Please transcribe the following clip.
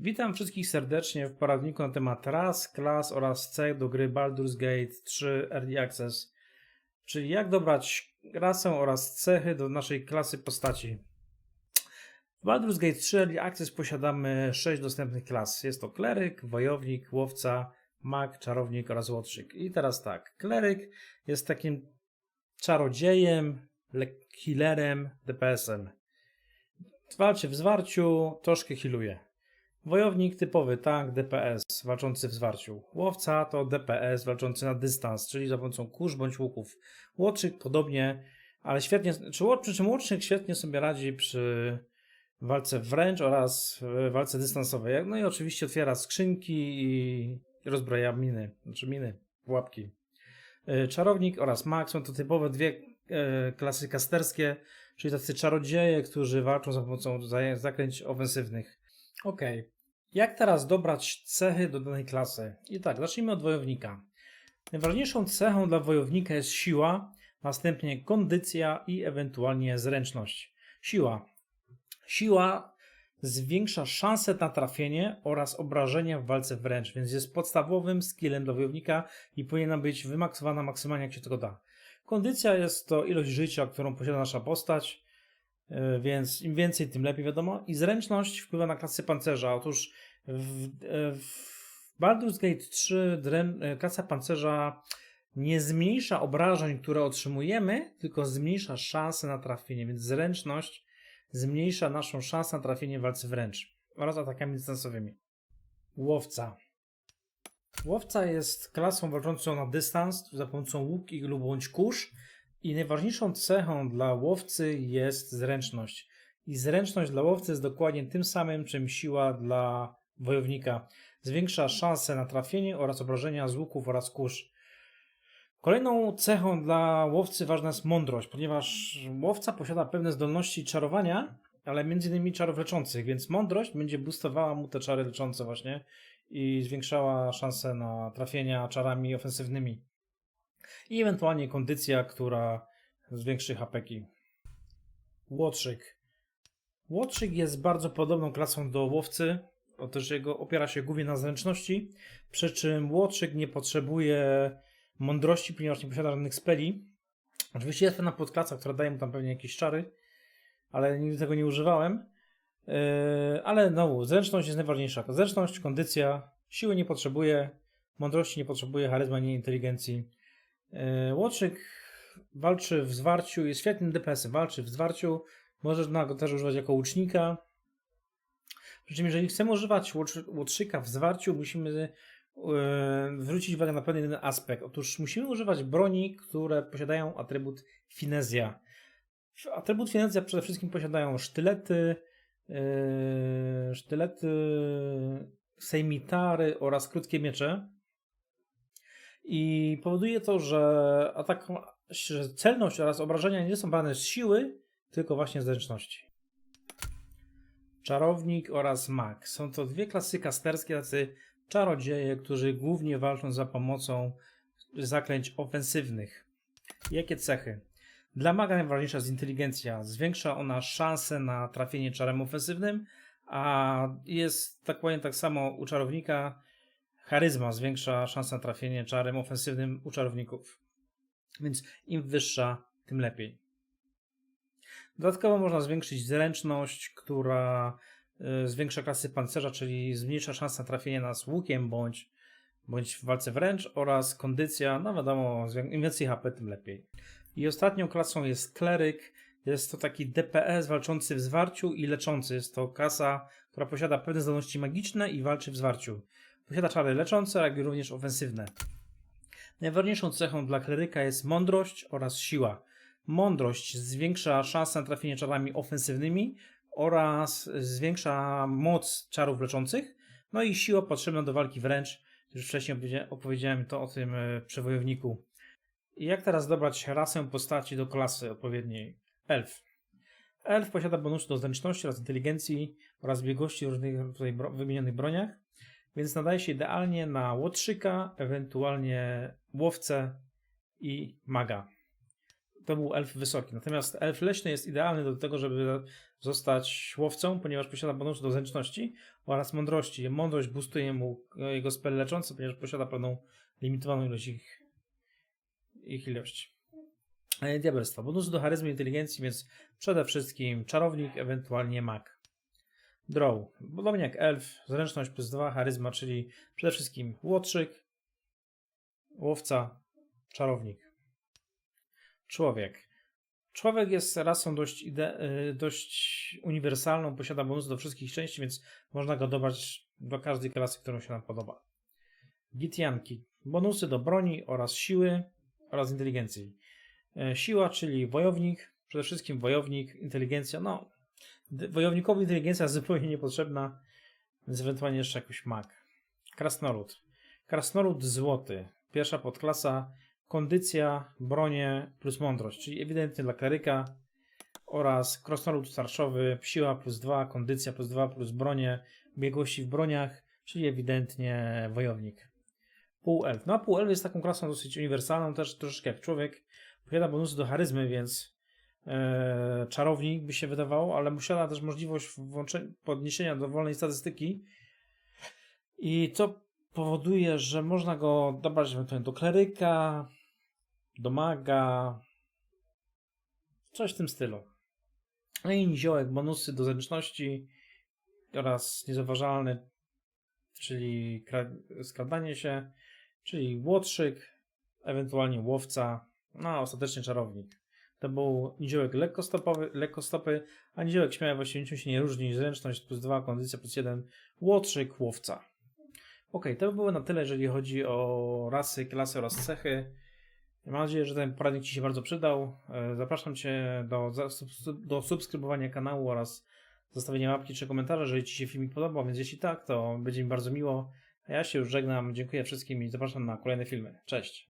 Witam wszystkich serdecznie w poradniku na temat ras, klas oraz cech do gry Baldur's Gate 3 Early Access, czyli jak dobrać rasę oraz cechy do naszej klasy postaci. W Baldur's Gate 3 Early Access posiadamy 6 dostępnych klas. Jest to kleryk, wojownik, łowca, mag, czarownik oraz łotrzyk. I teraz tak, kleryk jest takim czarodziejem, le- healerem, DPS-em. Walczy w zwarciu, troszkę healuje. Wojownik typowy tank DPS walczący w zwarciu. Łowca to DPS walczący na dystans, czyli za pomocą kurz bądź łuków. Łotrzyk podobnie, ale świetnie, czy, przy czym Łotrzyk świetnie sobie radzi przy walce wręcz oraz walce dystansowej. No i oczywiście otwiera skrzynki i rozbraja miny, znaczy miny, pułapki. Y, Czarownik oraz mag są to typowe dwie e, klasy kasterskie, czyli tacy czarodzieje, którzy walczą za pomocą za- zaklęć ofensywnych. Okej. Jak teraz dobrać cechy do danej klasy? I tak, zacznijmy od wojownika. Najważniejszą cechą dla wojownika jest siła, następnie kondycja i ewentualnie zręczność. Siła. Siła zwiększa szanse na trafienie oraz obrażenia w walce wręcz, więc jest podstawowym skillem dla wojownika i powinna być wymaksowana maksymalnie jak się tylko da. Kondycja jest to ilość życia, którą posiada nasza postać, yy, więc im więcej, tym lepiej wiadomo. I zręczność wpływa na klasę pancerza. Otóż w, e, w Baldur's Gate 3 drę- e, klasa pancerza nie zmniejsza obrażeń, które otrzymujemy, tylko zmniejsza szanse na trafienie, więc zręczność zmniejsza naszą szansę na trafienie w walce wręcz oraz atakami dystansowymi. Łowca. Łowca jest klasą walczącą na dystans za pomocą łuk i lub bądź kurz i najważniejszą cechą dla łowcy jest zręczność. I zręczność dla łowcy jest dokładnie tym samym, czym siła dla wojownika. Zwiększa szanse na trafienie oraz obrażenia z łuków oraz kurz. Kolejną cechą dla łowcy ważna jest mądrość, ponieważ łowca posiada pewne zdolności czarowania, ale między innymi czarów leczących, więc mądrość będzie boostowała mu te czary leczące właśnie i zwiększała szanse na trafienia czarami ofensywnymi. I ewentualnie kondycja, która zwiększy hapeki. Łotrzyk. Łotrzyk jest bardzo podobną klasą do łowcy, o też jego opiera się głównie na zręczności, przy czym łotrzyk nie potrzebuje mądrości, ponieważ nie posiada żadnych speli. Oczywiście jest pewna podklasa, która daje mu tam pewnie jakieś czary, ale nigdy tego nie używałem. Yy, ale no, zręczność jest najważniejsza. Zręczność, kondycja, siły nie potrzebuje, mądrości nie potrzebuje, charyzma, nie inteligencji. Yy, Łotrzyk walczy w zwarciu, jest świetnym DPS-em, walczy w zwarciu, można go też używać jako łucznika. Przy czym jeżeli chcemy używać łotrzy- łotrzyka w zwarciu, musimy e, zwrócić uwagę na pewien aspekt. Otóż musimy używać broni, które posiadają atrybut finezja. Atrybut finezja przede wszystkim posiadają sztylety, e, sztylety, sejmitary oraz krótkie miecze. I powoduje to, że atak, że celność oraz obrażenia nie są brane z siły, tylko właśnie z zręczności. Czarownik oraz mag. Są to dwie klasy kasterskie, tacy czarodzieje, którzy głównie walczą za pomocą zaklęć ofensywnych. Jakie cechy? Dla maga najważniejsza jest inteligencja. Zwiększa ona szanse na trafienie czarem ofensywnym, a jest tak powiem tak samo u czarownika. Charyzma zwiększa szanse na trafienie czarem ofensywnym u czarowników. Więc im wyższa, tym lepiej. Dodatkowo można zwiększyć zręczność, która y, zwiększa klasy pancerza, czyli zmniejsza szanse na trafienie nas łukiem bądź, bądź w walce wręcz oraz kondycja, no wiadomo, im więcej HP, tym lepiej. I ostatnią klasą jest kleryk. Jest to taki DPS walczący w zwarciu i leczący. Jest to klasa, która posiada pewne zdolności magiczne i walczy w zwarciu. Posiada czary leczące, jak i również ofensywne. Najważniejszą cechą dla kleryka jest mądrość oraz siła. Mądrość zwiększa szanse na trafienie czarami ofensywnymi oraz zwiększa moc czarów leczących. No i siła potrzebna do walki wręcz. Już wcześniej opowiedzia- opowiedziałem to o tym e, przewojowniku. Jak teraz dobrać rasę postaci do klasy odpowiedniej? Elf. Elf posiada bonusy do zręczności oraz inteligencji oraz biegłości w różnych tutaj bro- wymienionych broniach, więc nadaje się idealnie na łotrzyka, ewentualnie łowcę i maga. To był elf wysoki. Natomiast elf leśny jest idealny do tego, żeby zostać łowcą, ponieważ posiada bonus do zręczności oraz mądrości. Mądrość boostuje mu jego spell leczący, ponieważ posiada pewną limitowaną ilość ich, ich ilości. E, Diabelstwo. Bonusy do charyzmy i inteligencji, więc przede wszystkim czarownik, ewentualnie mag. Draw. Podobnie jak elf, zręczność plus 2, charyzma, czyli przede wszystkim łotrzyk, łowca, czarownik. Człowiek. Człowiek jest rasą dość, y, dość uniwersalną, posiada bonus do wszystkich części, więc można go dobrać do każdej klasy, którą się nam podoba. Gitianki. Bonusy do broni oraz siły oraz inteligencji. E, Siła, czyli wojownik, przede wszystkim wojownik, inteligencja, no wojownikowi inteligencja zupełnie niepotrzebna, więc ewentualnie jeszcze jakoś mag. Krasnolud. Krasnolud złoty. Pierwsza podklasa, kondycja, bronie plus mądrość, czyli ewidentnie dla kleryka oraz krasnolud starszowy, siła plus 2, kondycja plus 2 plus bronie, biegłości w broniach, czyli ewidentnie wojownik. Półelf. No a półelf jest taką klasą dosyć uniwersalną, też troszeczkę jak człowiek. Posiada bonusy do charyzmy, więc e, czarownik by się wydawało, ale posiada też możliwość podniesienia dowolnej statystyki i to powoduje, że można go dobrać ewentualnie do kleryka, do maga, coś w tym stylu. No i niziołek, bonusy do zręczności oraz niezauważalny, czyli kra- skradanie się, czyli łotrzyk, ewentualnie łowca, no a ostatecznie czarownik. To był niziołek lekkostopowy, lekkostopy, a niziołek śmiałości niczym się nie różni. Zręczność plus 2, kondycja plus 1, łotrzyk, łowca. Ok, to by było na tyle, jeżeli chodzi o rasy, klasy oraz cechy. Mam nadzieję, że ten poradnik Ci się bardzo przydał. E, Zapraszam Cię do, do subskrybowania kanału oraz zostawienia łapki czy komentarza, jeżeli Ci się filmik podobał, więc jeśli tak, to będzie mi bardzo miło. A ja się już żegnam, dziękuję wszystkim i zapraszam na kolejne filmy. Cześć!